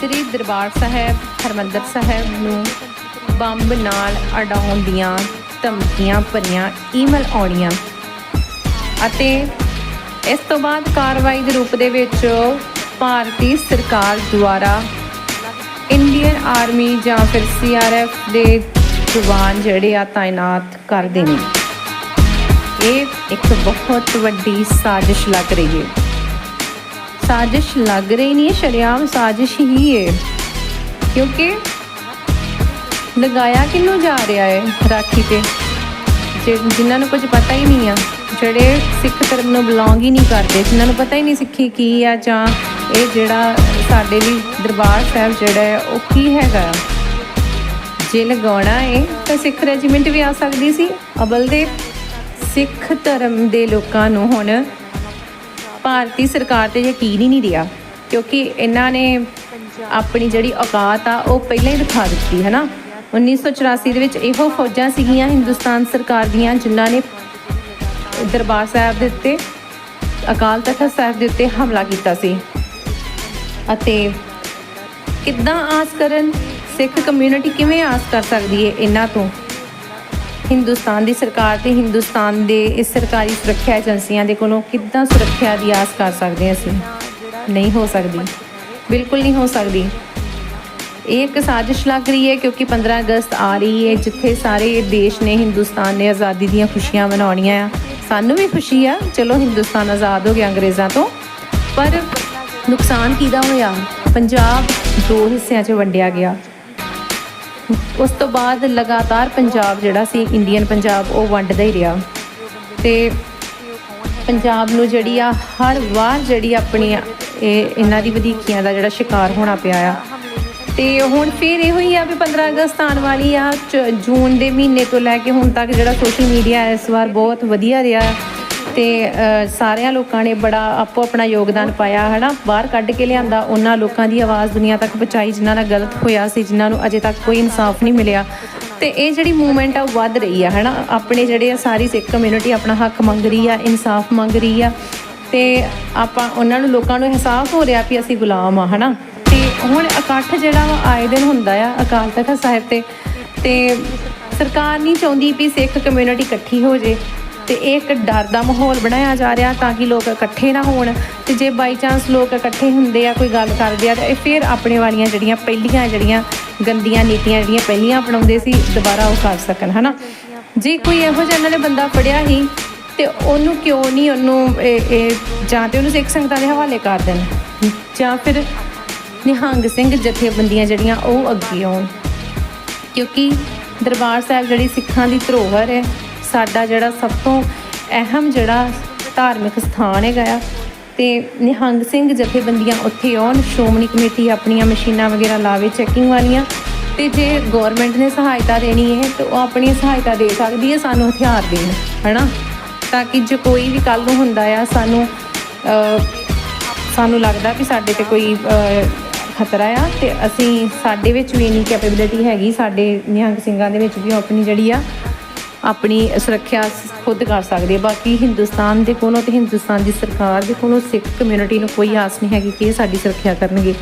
ਸ੍ਰੀ ਦਰਬਾਰ ਸਾਹਿਬ, ਹਰਮੰਦਰ ਸਾਹਿਬ ਨੂੰ ਬੰਬ ਨਾਲ ਅਡਾਉਣ ਦੀਆਂ ਧਮਕੀਆਂ ਭਰੀਆਂ, ਈਮੇਲ ਆਉਣੀਆਂ। ਅਤੇ ਇਸ ਤੋਂ ਬਾਅਦ ਕਾਰਵਾਈ ਦੇ ਰੂਪ ਦੇ ਵਿੱਚ ਭਾਰਤੀ ਸਰਕਾਰ ਦੁਆਰਾ ਇੰਡੀਅਨ ਆਰਮੀ ਜਾਂ ਫਿਰ ਸੀਆਰਐਫ ਦੇ ਜਵਾਨ ਜਿਹੜੇ ਆ ਤਾਇਨਾਤ ਕਰਦੇ ਨੇ। ਇਹ ਇੱਕ ਬਹੁਤ ਵੱਡੀ ਸਾਜ਼ਿਸ਼ ਲੱਗ ਰਹੀ ਹੈ। ਸਾਜ਼ਿਸ਼ ਲੱਗ ਰਹੀ ਨਹੀਂ ਹੈ, ਸ਼ਰਿਆਮ ਸਾਜ਼ਿਸ਼ ਹੀ ਹੈ। ਕਿਉਂਕਿ ਲਗਾਇਆ ਕਿਹਨੂੰ ਜਾ ਰਿਹਾ ਹੈ ਰਾਖੀ ਤੇ? ਜਿ- ਜਿਨ੍ਹਾਂ ਨੂੰ ਕੁਝ ਪਤਾ ਹੀ ਨਹੀਂ ਆ, ਜਿਹੜੇ ਸਿੱਖ ਧਰਮ ਨੂੰ ਬਿਲੋਂਗ ਹੀ ਨਹੀਂ ਕਰਦੇ, ਜਿਨ੍ਹਾਂ ਨੂੰ ਪਤਾ ਹੀ ਨਹੀਂ ਸਿੱਖੀ ਕੀ ਆ ਜਾਂ ਇਹ ਜਿਹੜਾ ਸਾਡੇ ਲਈ ਦਰਬਾਰ ਸਾਹਿਬ ਜਿਹੜਾ ਹੈ, ਉਹ ਕੀ ਹੈਗਾ? ਆ। ਜੇ ਲਗਾਉਣਾ ਹੈ, ਤਾਂ ਸਿੱਖ ਰੈਜੀਮੈਂਟ ਵੀ ਆ ਸਕਦੀ ਸੀ। ਅਬਲ ਦੇ ਸਿੱਖ ਧਰਮ ਦੇ ਲੋਕਾਂ ਨੂੰ ਹੁਣ ਭਾਰਤੀ ਸਰਕਾਰ ਤੇ ਯਕੀਨ ਹੀ ਨਹੀਂ ਰਿਹਾ ਕਿਉਂਕਿ ਇਹਨਾਂ ਨੇ ਆਪਣੀ ਜਿਹੜੀ ਔਕਾਤ ਆ ਉਹ ਪਹਿਲਾਂ ਹੀ ਦਿਖਾ ਦਿੱਤੀ ਹੈ ਨਾ 1984 ਦੇ ਵਿੱਚ ਇਹੋ ਫੌਜਾਂ ਸੀਗੀਆਂ ਹਿੰਦੁਸਤਾਨ ਸਰਕਾਰ ਦੀਆਂ ਜਿਨ੍ਹਾਂ ਨੇ ਦਰਬਾਰ ਸਾਹਿਬ ਦੇ ਉੱਤੇ ਅਕਾਲ ਤਖਤ ਸਾਹਿਬ ਦੇ ਉੱਤੇ ਹਮਲਾ ਕੀਤਾ ਸੀ। ਅਤੇ ਕਿੱਦਾਂ ਆਸ ਕਰਨ ਸਿੱਖ ਕਮਿਊਨਿਟੀ ਕਿਵੇਂ ਆਸ ਕਰ ਸਕਦੀ ਹੈ ਇਹਨਾਂ ਤੋਂ? ਹਿੰਦੁਸਤਾਨ ਦੀ ਸਰਕਾਰ ਤੇ ਹਿੰਦੁਸਤਾਨ ਦੇ ਇਸ ਸਰਕਾਰੀ ਸੁਰੱਖਿਆ ਏਜੰਸੀਆਂ ਦੇ ਕੋਲੋਂ ਕਿੱਦਾਂ ਸੁਰੱਖਿਆ ਦੀ ਆਸ ਕਰ ਸਕਦੇ ਹਾਂ ਅਸੀਂ? ਨਹੀਂ ਹੋ ਸਕਦੀ। ਬਿਲਕੁਲ ਨਹੀਂ ਹੋ ਸਕਦੀ। ਇਹ ਇੱਕ ਸਾਜ਼ਿਸ਼ ਲੱਗ ਰਹੀ ਹੈ ਕਿਉਂਕਿ 15 ਅਗਸਤ ਆ ਰਹੀ ਹੈ, ਜਿੱਥੇ ਸਾਰੇ ਦੇਸ਼ ਨੇ ਹਿੰਦੁਸਤਾਨ ਨੇ ਆਜ਼ਾਦੀ ਦੀਆਂ ਖੁਸ਼ੀਆਂ ਮਨਾਉਣੀਆਂ ਆ। ਸਾਨੂੰ ਵੀ ਖੁਸ਼ੀ ਆ। ਚਲੋ, ਹਿੰਦੁਸਤਾਨ ਆਜ਼ਾਦ ਹੋ ਗਿਆ ਅੰਗਰੇਜ਼ਾਂ ਤੋਂ। ਪਰ ਨੁਕਸਾਨ ਕਿਹਦਾ ਹੋਇਆ? ਪੰਜਾਬ ਦੋ ਹਿੱਸਿਆਂ 'ਚ ਵੰਡਿਆ ਗਿਆ। ਉਸ ਤੋਂ ਬਾਅਦ ਲਗਾਤਾਰ ਪੰਜਾਬ ਜਿਹੜਾ ਸੀ ਇੰਡੀਅਨ ਪੰਜਾਬ, ਉਹ ਵੰਡਦਾ ਹੀ ਰਿਹਾ। ਤੇ ਪੰਜਾਬ ਨੂੰ ਜਿਹੜੀ ਆ, ਹਰ ਵਾਰ ਜਿਹੜੀ ਆਪਣੀ ਇਹ ਇਹਨਾਂ ਦੀ ਵਧੀਕੀਆਂ ਦਾ ਜਿਹੜਾ ਸ਼ਿਕਾਰ ਹੋਣਾ ਪਿਆ ਆ। ਤੇ ਹੁਣ ਫਿਰ ਇਹੋ ਹੀ ਆ ਵੀ 15 ਅਗਸਤ ਆਉਣ ਵਾਲੀ ਆ, ਚ- ਜੂਨ ਦੇ ਮਹੀਨੇ ਤੋਂ ਲੈ ਕੇ ਹੁਣ ਤੱਕ ਜਿਹੜਾ ਸੋਸ਼ਲ ਮੀਡੀਆ ਇਸ ਵਾਰ ਬਹੁਤ ਵਧੀਆ ਰਿਹਾ। ਤੇ ਸਾਰਿਆਂ ਲੋਕਾਂ ਨੇ ਬੜਾ ਆਪੋ ਆਪਣਾ ਯੋਗਦਾਨ ਪਾਇਆ, ਹਨਾ? ਬਾਹਰ ਕੱਢ ਕੇ ਲਿਆਂਦਾ, ਉਹਨਾਂ ਲੋਕਾਂ ਦੀ ਆਵਾਜ਼ ਦੁਨੀਆ ਤੱਕ ਪਹੁੰਚਾਈ, ਜਿਨ੍ਹਾਂ ਨਾਲ ਗਲਤ ਹੋਇਆ ਸੀ, ਜਿਨ੍ਹਾਂ ਨੂੰ ਅਜੇ ਤੱਕ ਕੋਈ ਇਨਸਾਫ ਨਹੀਂ ਮਿਲਿਆ। ਤੇ ਇਹ ਜਿਹੜੀ ਮੂਵਮੈਂਟ ਆ, ਉਹ ਵੱਧ ਰਹੀ ਆ, ਹਨਾ? ਆਪਣੇ ਜਿਹੜੇ ਆ ਸਾਰੀ ਸਿੱਖ ਕਮਿਊਨਿਟੀ ਆਪਣਾ ਹੱਕ ਮੰਗ ਰਹੀ ਆ, ਇਨਸਾਫ ਮੰਗ ਰਹੀ ਆ। ਤੇ ਆਪਾਂ ਉਹਨਾਂ ਨੂੰ ਲੋਕਾਂ ਨੂੰ ਅਹਿਸਾਸ ਹੋ ਰਿਹਾ ਵੀ ਅਸੀਂ ਗੁਲਾਮ ਆ, ਹਨਾ? ਤੇ ਹੁਣ ਇਕੱਠ ਜਿਹੜਾ ਆਏ ਦਿਨ ਹੁੰਦਾ ਆ ਅਕਾਲ ਤਖਤ ਸਾਹਿਬ ਤੇ ਤੇ ਸਰਕਾਰ ਨਹੀਂ ਚਾਹੁੰਦੀ ਵੀ ਸਿੱਖ ਕਮਿਊਨਿਟੀ ਇਕੱਠੀ ਹੋ ਜੇ। ਤੇ ਇਹ ਇੱਕ ਡਰ ਦਾ ਮਾਹੌਲ ਬਣਾਇਆ ਜਾ ਰਿਹਾ ਤਾਂ ਕਿ ਲੋਕ ਇਕੱਠੇ ਨਾ ਹੋਣ ਤੇ ਜੇ ਬਾਈ ਚਾਂਸ ਲੋਕ ਇਕੱਠੇ ਹੁੰਦੇ ਆ, ਕੋਈ ਗੱਲ ਕਰਦੇ ਆ, ਤਾਂ ਇਹ ਫਿਰ ਆਪਣੇ ਵਾਲੀਆਂ ਜਿਹੜੀਆਂ ਪਹਿਲੀਆਂ ਜਿਹੜੀਆਂ ਗੰਦੀਆਂ ਨੀਤੀਆਂ ਜਿਹੜੀਆਂ ਪਹਿਲੀਆਂ ਅਪਣਾਉਂਦੇ ਸੀ, ਦੁਬਾਰਾ ਉਹ ਕਰ ਸਕਣ, ਹਨਾ? ਜੇ ਕੋਈ ਇਹੋ ਜਿਹਾ ਇਹਨਾਂ ਨੇ ਬੰਦਾ ਫੜਿਆ ਹੀ ਤੇ ਉਹਨੂੰ ਕਿਉਂ ਨਹੀਂ ਉਹਨੂੰ ਇਹ ਜਾਂ ਤੇ ਉਹਨੂੰ ਸਿੱਖ ਸੰਗਤਾਂ ਦੇ ਹਵਾਲੇ ਕਰ ਦੇਣ? ਜਾਂ ਫਿਰ ਨਿਹੰਗ ਸਿੰਘ ਜਥੇਬੰਦੀਆਂ ਜਿਹੜੀਆਂ ਉਹ ਅੱਗੇ ਆਉਣ ਕਿਉਂਕਿ ਦਰਬਾਰ ਸਾਹਿਬ ਜਿਹੜੀ ਸਿੱਖਾਂ ਦੀ ਧਰੋਹਰ ਹੈ ਸਾਡਾ ਜਿਹੜਾ ਸਭ ਤੋਂ ਅਹਿਮ ਜਿਹੜਾ ਧਾਰਮਿਕ ਸਥਾਨ ਹੈਗਾ ਆ, ਤੇ ਨਿਹੰਗ ਸਿੰਘ ਜਥੇਬੰਦੀਆਂ ਉੱਥੇ ਆਉਣ, ਸ਼੍ਰੋਮਣੀ ਕਮੇਟੀ ਆਪਣੀਆਂ ਮਸ਼ੀਨਾਂ ਵਗੈਰਾ ਲਾਵੇ ਚੈਕਿੰਗ ਵਾਲੀਆਂ, ਤੇ ਜੇ ਗਵਰਨਮੈਂਟ ਨੇ ਸਹਾਇਤਾ ਦੇਣੀ ਹੈ, ਤਾਂ ਉਹ ਆਪਣੀ ਸਹਾਇਤਾ ਦੇ ਸਕਦੀ ਹੈ, ਸਾਨੂੰ ਹਥਿਆਰ ਦੇਣ, ਹੈਨਾ? ਤਾਂ ਕਿ ਜੇ ਕੋਈ ਵੀ ਕੱਲ ਨੂੰ ਹੁੰਦਾ ਆ, ਸਾਨੂੰ ਸਾਨੂੰ ਲੱਗਦਾ ਕਿ ਸਾਡੇ ਤੇ ਕੋਈ ਖਤਰਾ ਆ, ਤੇ ਅਸੀਂ ਸਾਡੇ ਵਿੱਚ ਵੀ ਇੰਨੀ ਕੈਪੇਬਿਲਿਟੀ ਹੈਗੀ, ਸਾਡੇ ਨਿਹੰਗ ਸਿੰਘਾਂ ਦੇ ਵਿੱਚ ਵੀ ਉਹ ਆਪਣੀ ਜਿਹੜੀ ਆ ਆਪਣੀ ਸੁਰੱਖਿਆ ਖੁਦ ਕਰ ਸਕਦੇ ਬਾਕੀ ਹਿੰਦੁਸਤਾਨ ਦੇ ਕੋਲੋਂ ਤੇ ਹਿੰਦੁਸਤਾਨ ਦੀ ਸਰਕਾਰ ਦੇ ਕੋਲੋਂ ਸਿੱਖ ਕਮਿਊਨਿਟੀ ਨੂੰ ਕੋਈ ਆਸ ਨਹੀਂ ਹੈਗੀ ਕਿ ਇਹ ਸਾਡੀ ਸੁਰੱਖਿਆ ਕਰਨਗੇ।